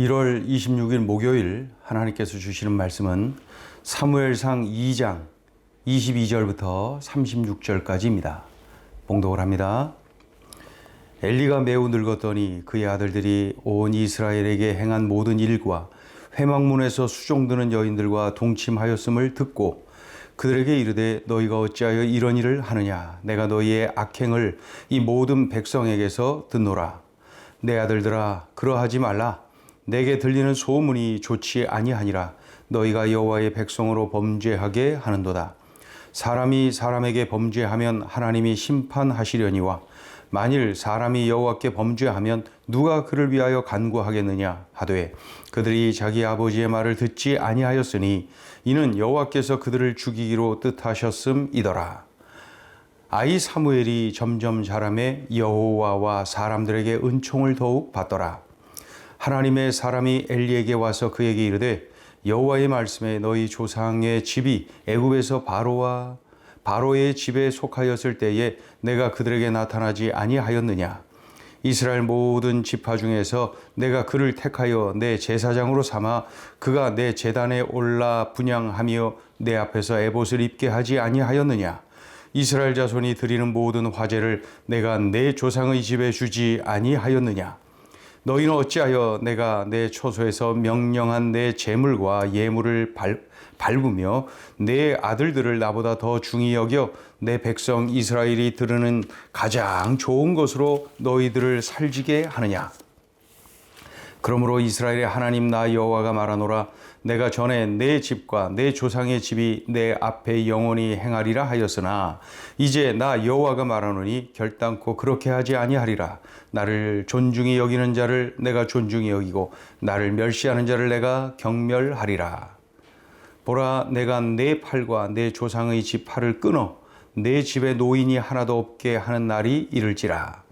1월 26일 목요일 하나님께서 주시는 말씀은 사무엘상 2장 22절부터 36절까지입니다. 봉독을 합니다. 엘리가 매우 늙었더니 그의 아들들이 온 이스라엘에게 행한 모든 일과 회막문에서 수종드는 여인들과 동침하였음을 듣고 그들에게 이르되 너희가 어찌하여 이런 일을 하느냐 내가 너희의 악행을 이 모든 백성에게서 듣노라 내 아들들아 그러하지 말라 내게 들리는 소문이 좋지 아니하니라. 너희가 여호와의 백성으로 범죄하게 하는도다. 사람이 사람에게 범죄하면 하나님이 심판하시려니와 만일 사람이 여호와께 범죄하면 누가 그를 위하여 간구하겠느냐 하되 그들이 자기 아버지의 말을 듣지 아니하였으니 이는 여호와께서 그들을 죽이기로 뜻하셨음이더라. 아이 사무엘이 점점 자라매 여호와와 사람들에게 은총을 더욱 받더라 하나님의 사람이 엘리에게 와서 그에게 이르되 여호와의 말씀에 너희 조상의 집이 애굽에서 바로와 바로의 집에 속하였을 때에 내가 그들에게 나타나지 아니하였느냐? 이스라엘 모든 지파 중에서 내가 그를 택하여 내 제사장으로 삼아 그가 내 제단에 올라 분양하며 내 앞에서 에봇을 입게 하지 아니하였느냐? 이스라엘 자손이 드리는 모든 화제를 내가 내 조상의 집에 주지 아니하였느냐 너희는 어찌하여 내가 내 초소에서 명령한 내 재물과 예물을 밟, 밟으며 내 아들들을 나보다 더 중히 여겨 내 백성 이스라엘이 들으는 가장 좋은 것으로 너희들을 살지게 하느냐? 그러므로 이스라엘의 하나님 나 여호와가 말하노라 내가 전에 내 집과 내 조상의 집이 내 앞에 영원히 행하리라 하였으나 이제 나 여호와가 말하노니 결단코 그렇게 하지 아니하리라. 나를 존중히 여기는 자를 내가 존중히 여기고 나를 멸시하는 자를 내가 경멸하리라. 보라 내가 내 팔과 내 조상의 집 팔을 끊어 내 집에 노인이 하나도 없게 하는 날이 이를지라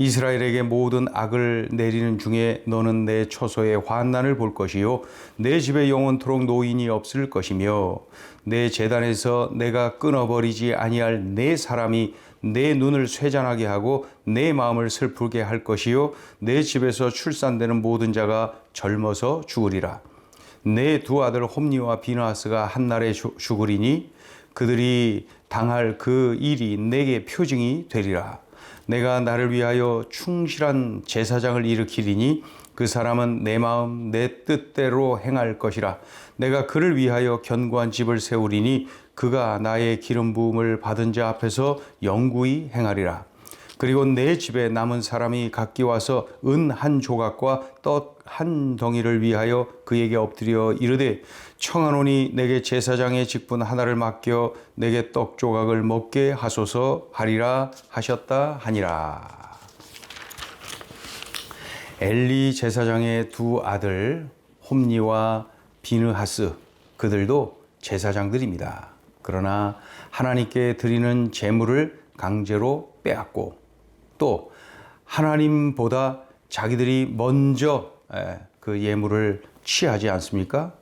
이스라엘에게 모든 악을 내리는 중에 너는 내 처소의 환난을 볼 것이요. 내 집에 영원토록 노인이 없을 것이며 내 재단에서 내가 끊어버리지 아니할 내 사람이 내 눈을 쇠잔하게 하고 내 마음을 슬프게 할 것이요. 내 집에서 출산되는 모든 자가 젊어서 죽으리라. 내 두 아들 홈니와 비나스가 한날에 죽으리니 그들이 당할 그 일이 내게 표징이 되리라 내가 나를 위하여 충실한 제사장을 일으키리니 그 사람은 내 마음 내 뜻대로 행할 것이라. 내가 그를 위하여 견고한 집을 세우리니 그가 나의 기름 부음을 받은 자 앞에서 영구히 행하리라 그리고 내 집에 남은 사람이 각기 와서 은 한 조각과 떡 한 덩이를 위하여 그에게 엎드려 이르되 청하노니 내게 제사장의 직분 하나를 맡겨 내게 떡 조각을 먹게 하소서 하리라 하셨다 하니라. 엘리 제사장의 두 아들 홈니와 비느하스 그들도 제사장들입니다. 그러나 하나님께 드리는 제물을 강제로 빼앗고 또 하나님보다 자기들이 먼저 그 예물을 취하지 않습니까?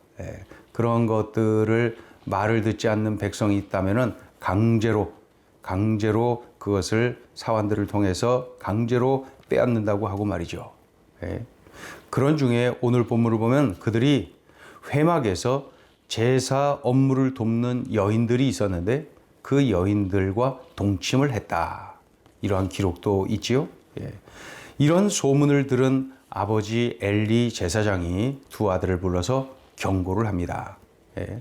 그런 것들을 말을 듣지 않는 백성이 있다면은 강제로 강제로 그것을 사환들을 통해서 강제로 빼앗는다고 하고 말이죠. 그런 중에 오늘 본문을 보면 그들이 회막에서 제사 업무를 돕는 여인들이 있었는데 그 여인들과 동침을 했다. 이러한 기록도 있지요. 예. 이런 소문을 들은 아버지 엘리 제사장이 두 아들을 불러서 경고를 합니다. 예.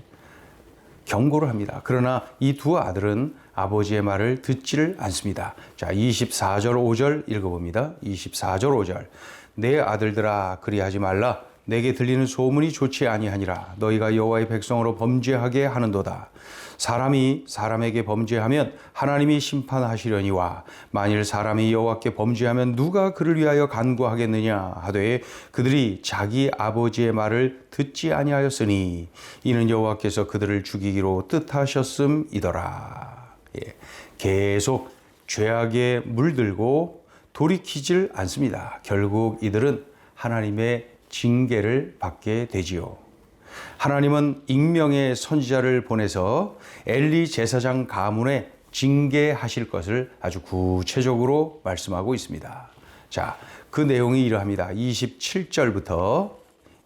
경고를 합니다. 그러나 이 두 아들은 아버지의 말을 듣지를 않습니다. 자, 24절 5절 읽어봅니다. 24절 5절. 내 아들들아 그리하지 말라. 내게 들리는 소문이 좋지 아니하니라. 너희가 여호와의 백성으로 범죄하게 하는도다. 사람이 사람에게 범죄하면 하나님이 심판하시려니와 만일 사람이 여호와께 범죄하면 누가 그를 위하여 간구하겠느냐 하되 그들이 자기 아버지의 말을 듣지 아니하였으니 이는 여호와께서 그들을 죽이기로 뜻하셨음이더라. 예. 계속 죄악에 물들고 돌이키질 않습니다. 결국 이들은 하나님의 징계를 받게 되지요. 하나님은 익명의 선지자를 보내서 엘리 제사장 가문에 징계하실 것을 아주 구체적으로 말씀하고 있습니다. 자, 그 내용이 이러합니다. 27절부터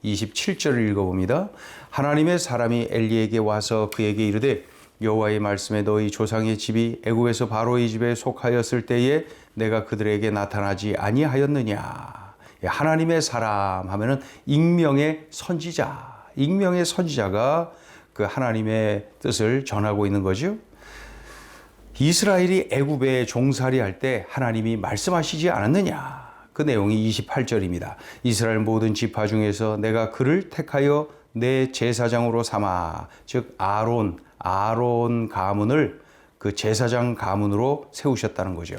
27절을 읽어봅니다. 하나님의 사람이 엘리에게 와서 그에게 이르되 여호와의 말씀에 너희 조상의 집이 애굽에서 바로의 집에 속하였을 때에 내가 그들에게 나타나지 아니하였느냐. 예, 하나님의 사람 하면은 익명의 선지자, 익명의 선지자가 그 하나님의 뜻을 전하고 있는 거죠. 이스라엘이 애굽에 종살이 할 때 하나님이 말씀하시지 않았느냐? 그 내용이 28절입니다. 이스라엘 모든 지파 중에서 내가 그를 택하여 내 제사장으로 삼아 즉 아론 아론 가문을 그 제사장 가문으로 세우셨다는 거죠.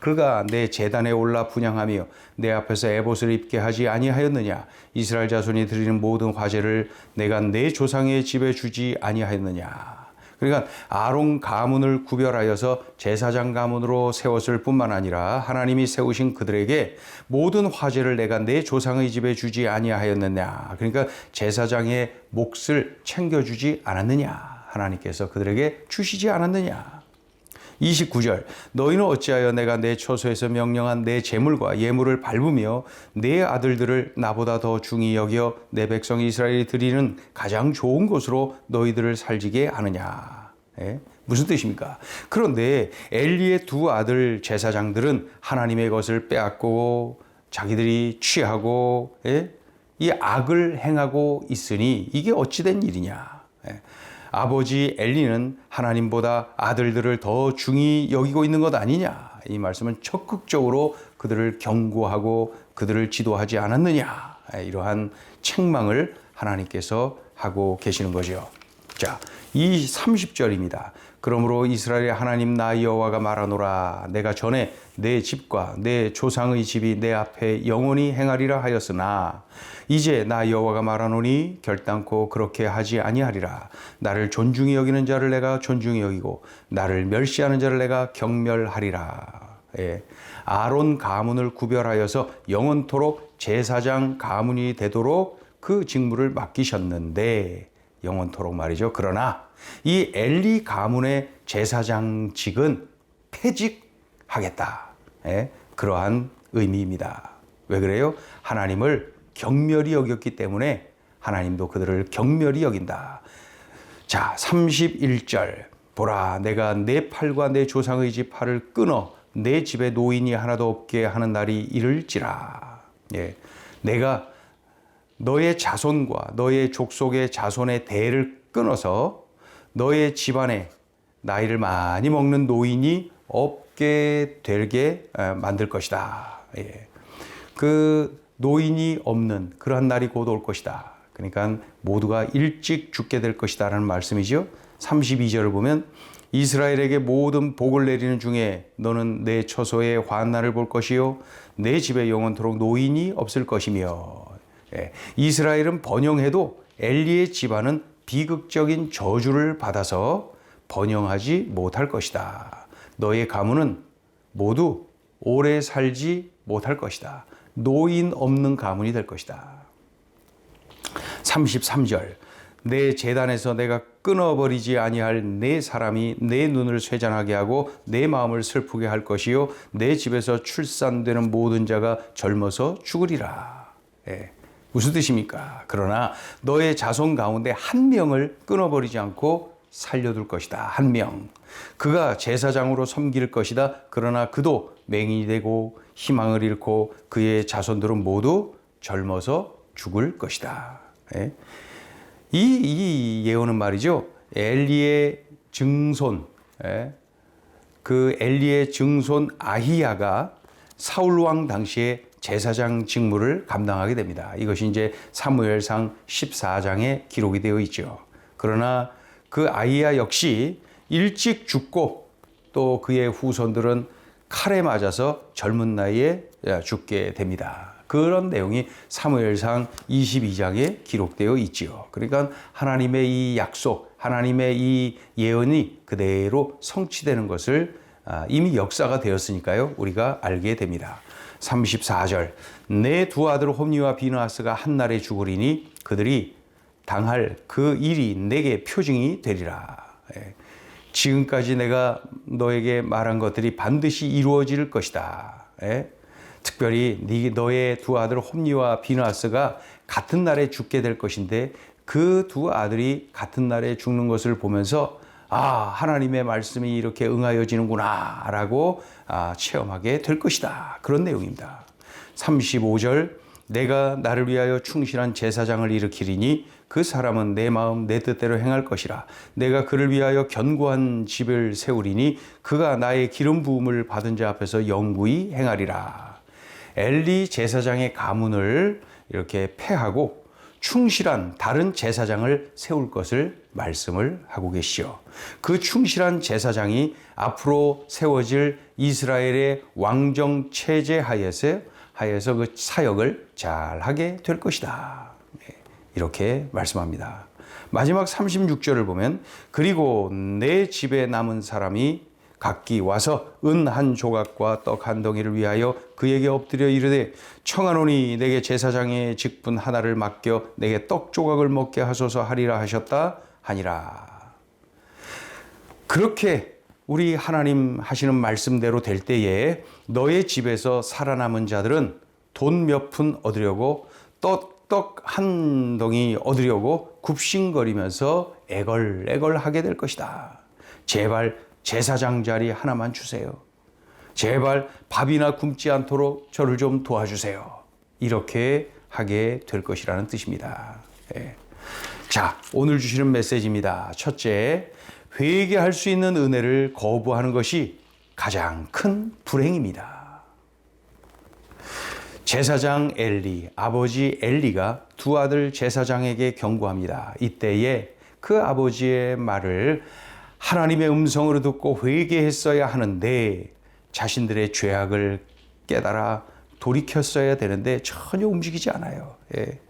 그가 내 제단에 올라 분양하며 내 앞에서 에봇을 입게 하지 아니하였느냐 이스라엘 자손이 드리는 모든 화제를 내가 내 조상의 집에 주지 아니하였느냐 그러니까 아론 가문을 구별하여서 제사장 가문으로 세웠을 뿐만 아니라 하나님이 세우신 그들에게 모든 화제를 내가 내 조상의 집에 주지 아니하였느냐. 그러니까 제사장의 몫을 챙겨주지 않았느냐. 하나님께서 그들에게 주시지 않았느냐. 29절 너희는 어찌하여 내가 내 처소에서 명령한 내 재물과 예물을 밟으며 내 아들들을 나보다 더 중히 여겨 내 백성 이스라엘이 드리는 가장 좋은 곳으로 너희들을 살지게 하느냐 예? 무슨 뜻입니까? 그런데 엘리의 두 아들 제사장들은 하나님의 것을 빼앗고 자기들이 취하고 예? 이 악을 행하고 있으니 이게 어찌된 일이냐 예? 아버지 엘리는 하나님보다 아들들을 더 중히 여기고 있는 것 아니냐. 이 말씀은 적극적으로 그들을 경고하고 그들을 지도하지 않았느냐. 이러한 책망을 하나님께서 하고 계시는 거죠. 자, 이 30절입니다. 그러므로 이스라엘의 하나님 나 여호와가 말하노라 내가 전에 내 집과 내 조상의 집이 내 앞에 영원히 행하리라 하였으나 이제 나 여호와가 말하노니 결단코 그렇게 하지 아니하리라 나를 존중히 여기는 자를 내가 존중히 여기고 나를 멸시하는 자를 내가 경멸하리라 예. 아론 가문을 구별하여서 영원토록 제사장 가문이 되도록 그 직무를 맡기셨는데 영원토록 말이죠. 그러나 이 엘리 가문의 제사장직은 퇴직하겠다. 예, 그러한 의미입니다. 왜 그래요? 하나님을 경멸히 여겼기 때문에 하나님도 그들을 경멸히 여긴다. 자, 31절. 보라, 내가 내 팔과 내 조상의 집 팔을 끊어 내 집에 노인이 하나도 없게 하는 날이 이를지라. 예. 내가 너의 자손과 너의 족속의 자손의 대를 끊어서 너의 집안에 나이를 많이 먹는 노인이 없게 되게 만들 것이다. 예. 그 노인이 없는 그러한 날이 곧 올 것이다. 그러니까 모두가 일찍 죽게 될 것이다라는 말씀이죠. 32절을 보면 이스라엘에게 모든 복을 내리는 중에 너는 내 처소에 환난을 볼 것이요 내 집에 영원토록 노인이 없을 것이며 예. 이스라엘은 번영해도 엘리의 집안은 비극적인 저주를 받아서 번영하지 못할 것이다. 너의 가문은 모두 오래 살지 못할 것이다. 노인 없는 가문이 될 것이다. 33절 내 재단에서 내가 끊어버리지 아니할 내 사람이 내 눈을 쇠잔하게 하고 내 마음을 슬프게 할 것이요 내 집에서 출산되는 모든 자가 젊어서 죽으리라. 예. 무슨 뜻입니까? 그러나 너의 자손 가운데 한 명을 끊어버리지 않고 살려둘 것이다. 한 명. 그가 제사장으로 섬길 것이다. 그러나 그도 맹인이 되고 희망을 잃고 그의 자손들은 모두 젊어서 죽을 것이다. 예? 이, 이 예언은 말이죠. 엘리의 증손, 예? 그 엘리의 증손 아히야가 사울 왕 당시에 제사장 직무를 감당하게 됩니다. 이것이 이제 사무엘상 14장에 기록이 되어 있죠. 그러나 그 아이야 역시 일찍 죽고 또 그의 후손들은 칼에 맞아서 젊은 나이에 죽게 됩니다. 그런 내용이 사무엘상 22장에 기록되어 있지요. 그러니까 하나님의 이 약속, 하나님의 이 예언이 그대로 성취되는 것을 아, 이미 역사가 되었으니까요. 우리가 알게 됩니다. 34절 내 두 아들 홈니와 비나스가 한날에 죽으리니 그들이 당할 그 일이 내게 표징이 되리라. 예. 지금까지 내가 너에게 말한 것들이 반드시 이루어질 것이다. 예. 특별히 네 너의 두 아들 홈니와 비나스가 같은 날에 죽게 될 것인데 그 두 아들이 같은 날에 죽는 것을 보면서 아, 하나님의 말씀이 이렇게 응하여지는구나 라고 아, 체험하게 될 것이다. 그런 내용입니다. 35절 내가 나를 위하여 충실한 제사장을 일으키리니 그 사람은 내 마음 내 뜻대로 행할 것이라 내가 그를 위하여 견고한 집을 세우리니 그가 나의 기름 부음을 받은 자 앞에서 영구히 행하리라 엘리 제사장의 가문을 이렇게 폐하고 충실한 다른 제사장을 세울 것을 말씀을 하고 계시오. 그 충실한 제사장이 앞으로 세워질 이스라엘의 왕정 체제 하에서 하에서 그 사역을 잘 하게 될 것이다. 네, 이렇게 말씀합니다. 마지막 36절을 보면 그리고 내 집에 남은 사람이 각기 와서 은 한 조각과 떡 한 덩이를 위하여 그에게 엎드려 이르되 청하노니 내게 제사장의 직분 하나를 맡겨 내게 떡 조각을 먹게 하소서 하리라 하셨다 하니라. 그렇게 우리 하나님 하시는 말씀대로 될 때에 너의 집에서 살아남은 자들은 돈 몇 푼 얻으려고 떡한 덩이 얻으려고 굽신거리면서 애걸애걸 하게 될 것이다. 제발 제사장 자리 하나만 주세요. 제발 밥이나 굶지 않도록 저를 좀 도와주세요. 이렇게 하게 될 것이라는 뜻입니다. 예. 자, 오늘 주시는 메시지입니다. 첫째, 회개할 수 있는 은혜를 거부하는 것이 가장 큰 불행입니다. 제사장 엘리, 아버지 엘리가 두 아들 제사장에게 경고합니다. 이때에 그 아버지의 말을 하나님의 음성으로 듣고 회개했어야 하는데 자신들의 죄악을 깨달아 돌이켰어야 되는데 전혀 움직이지 않아요. 예.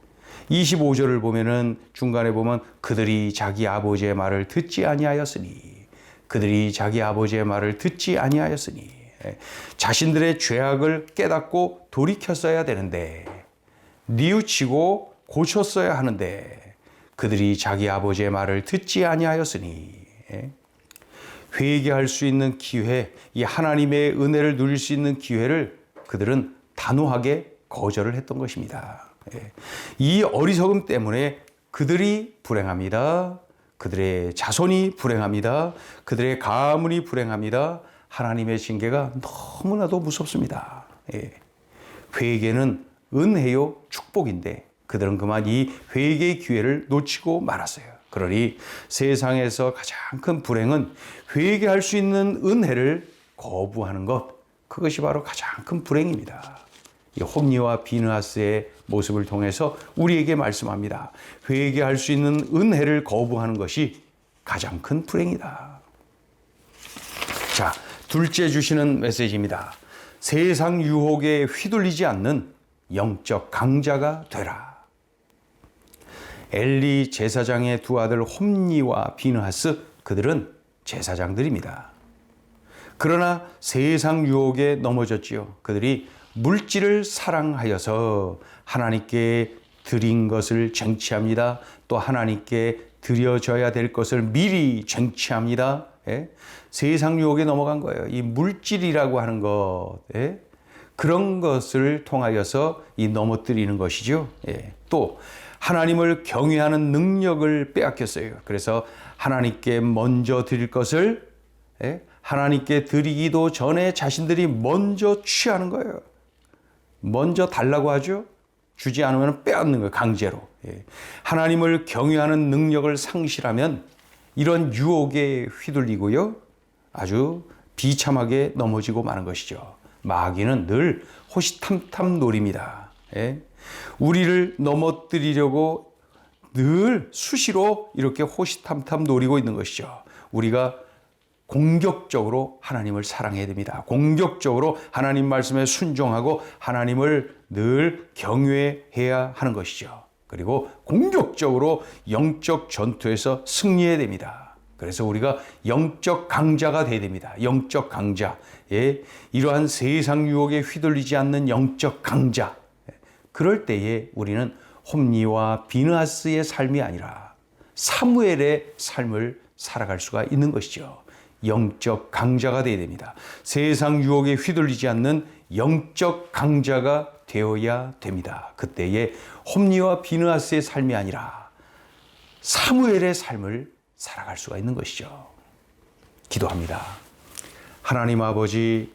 25절을 보면은 중간에 보면 그들이 자기 아버지의 말을 듣지 아니하였으니 그들이 자기 아버지의 말을 듣지 아니하였으니 예. 자신들의 죄악을 깨닫고 돌이켰어야 되는데 뉘우치고 고쳤어야 하는데 그들이 자기 아버지의 말을 듣지 아니하였으니 예. 회개할 수 있는 기회, 이 하나님의 은혜를 누릴 수 있는 기회를 그들은 단호하게 거절을 했던 것입니다. 예. 이 어리석음 때문에 그들이 불행합니다. 그들의 자손이 불행합니다. 그들의 가문이 불행합니다. 하나님의 징계가 너무나도 무섭습니다. 예. 회개는 은혜요 축복인데 그들은 그만 이 회개의 기회를 놓치고 말았어요. 그러니 세상에서 가장 큰 불행은 회개할 수 있는 은혜를 거부하는 것. 그것이 바로 가장 큰 불행입니다. 이 홈리와 비느하스의 모습을 통해서 우리에게 말씀합니다. 회개할 수 있는 은혜를 거부하는 것이 가장 큰 불행이다. 자, 둘째 주시는 메시지입니다. 세상 유혹에 휘둘리지 않는 영적 강자가 되라. 엘리 제사장의 두 아들 홈니와 비느하스 그들은 제사장들입니다. 그러나 세상 유혹에 넘어졌지요. 그들이 물질을 사랑하여서 하나님께 드린 것을 쟁취합니다. 또 하나님께 드려져야 될 것을 미리 쟁취합니다. 예? 세상 유혹에 넘어간 거예요. 이 물질이라고 하는 것, 예? 그런 것을 통하여서 이 넘어뜨리는 것이죠. 예. 또 하나님을 경외하는 능력을 빼앗겼어요. 그래서 하나님께 먼저 드릴 것을 예? 하나님께 드리기도 전에 자신들이 먼저 취하는 거예요. 먼저 달라고 하죠. 주지 않으면 빼앗는 거예요. 강제로. 예. 하나님을 경외하는 능력을 상실하면 이런 유혹에 휘둘리고요. 아주 비참하게 넘어지고 마는 것이죠. 마귀는 늘 호시탐탐 놀입니다. 예? 우리를 넘어뜨리려고 늘 수시로 이렇게 호시탐탐 노리고 있는 것이죠. 우리가 공격적으로 하나님을 사랑해야 됩니다. 공격적으로 하나님 말씀에 순종하고 하나님을 늘 경외해야 하는 것이죠. 그리고 공격적으로 영적 전투에서 승리해야 됩니다. 그래서 우리가 영적 강자가 돼야 됩니다. 영적 강자. 예, 이러한 세상 유혹에 휘둘리지 않는 영적 강자. 그럴 때에 우리는 홈리와 비느하스의 삶이 아니라 사무엘의 삶을 살아갈 수가 있는 것이죠. 영적 강자가 되어야 됩니다. 세상 유혹에 휘둘리지 않는 영적 강자가 되어야 됩니다. 그때에 홈리와 비느하스의 삶이 아니라 사무엘의 삶을 살아갈 수가 있는 것이죠. 기도합니다. 하나님 아버지,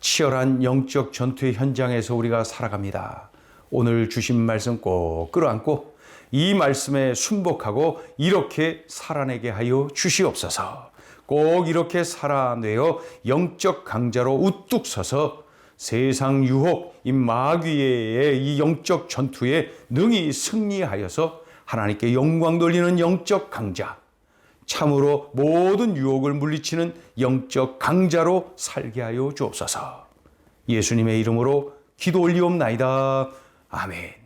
치열한 영적 전투의 현장에서 우리가 살아갑니다. 오늘 주신 말씀 꼭 끌어안고 이 말씀에 순복하고 이렇게 살아내게 하여 주시옵소서. 꼭 이렇게 살아내어 영적 강자로 우뚝 서서 세상 유혹, 이 마귀의 이 영적 전투에 능히 승리하여서 하나님께 영광 돌리는 영적 강자, 참으로 모든 유혹을 물리치는 영적 강자로 살게 하여 주옵소서. 예수님의 이름으로 기도 올리옵나이다. 아멘.